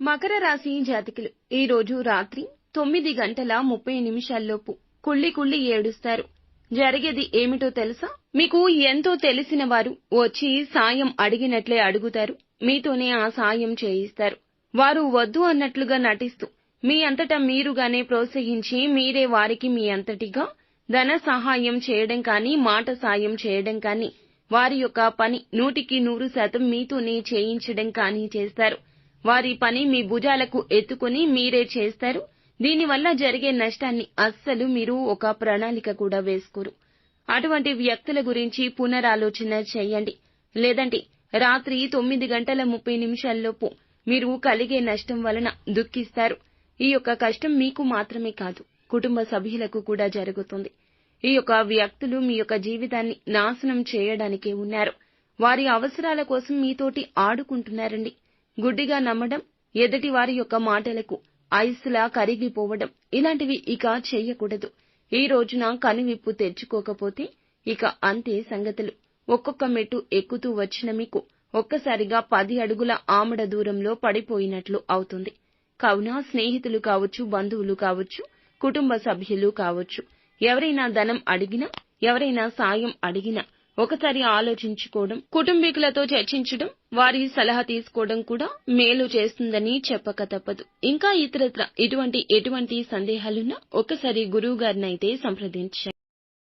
మకర రాశి జాతకులు ఈ రోజు రాత్రి తొమ్మిది గంటల ముప్పై నిమిషాల్లోపు కుళ్ళి కుళ్ళి ఏడుస్తారు. జరిగేది ఏమిటో తెలుసా? మీకు ఎంతో తెలిసిన వారు వచ్చి సాయం అడిగినట్లే అడుగుతారు. మీతోనే ఆ సాయం చేయిస్తారు. వారు వద్దు అన్నట్లుగా నటిస్తూ మీ అంతటా మీరుగానే ప్రోత్సహించి మీరే వారికి మీ అంతటిగా ధన సహాయం చేయడం కానీ మాట సాయం చేయడం కానీ వారి యొక్క పని నూటికి నూరు శాతం మీతోనే చేయించడం కానీ చేస్తారు. వారి పని మీ భుజాలకు ఎత్తుకుని మీరే చేస్తారు. దీనివల్ల జరిగే నష్టాన్ని అస్సలు మీరు ఒక ప్రణాళిక కూడా వేసుకోరు. అటువంటి వ్యక్తుల గురించి పునరాలోచన చేయండి. లేదంటే రాత్రి తొమ్మిది గంటల ముప్పై నిమిషాల్లోపు మీరు కలిగే నష్టం వలన దుఃఖిస్తారు. ఈ యొక్క కష్టం మీకు మాత్రమే కాదు కుటుంబ సభ్యులకు కూడా జరుగుతుంది. ఈ యొక్క వ్యక్తులు మీ యొక్క జీవితాన్ని నాశనం చేయడానికే ఉన్నారు. వారి అవసరాల కోసం మీతోటి ఆడుకుంటున్నారండి. గుడ్డిగా నమ్మడం ఎదుటివారి యొక్క మాటలకు ఐస్లా కరిగిపోవడం ఇలాంటివి ఇక చెయ్యకూడదు ఈ రోజున కనువిప్పు తెచ్చుకోకపోతే ఇక అంతే సంగతులు. ఒక్కొక్క మెట్టు ఎక్కుతూ వచ్చిన మీకు ఒక్కసారిగా పది అడుగుల ఆమడ దూరంలో పడిపోయినట్లు అవుతుంది. కావున స్నేహితులు కావచ్చు బంధువులు కావచ్చు కుటుంబ సభ్యులు కావచ్చు ఎవరైనా ధనం అడిగినా ఎవరైనా సాయం అడిగినా ఒకసారి ఆలోచించుకోవడం కుటుంబీకులతో చర్చించడం వారి సలహా తీసుకోవడం కూడా మేలు చేస్తుందని చెప్పక తప్పదు. ఇంకా ఇతరత్ర ఇటువంటి ఎటువంటి సందేహాలున్నా ఒకసారి గురువు గారినైతే సంప్రదించండి.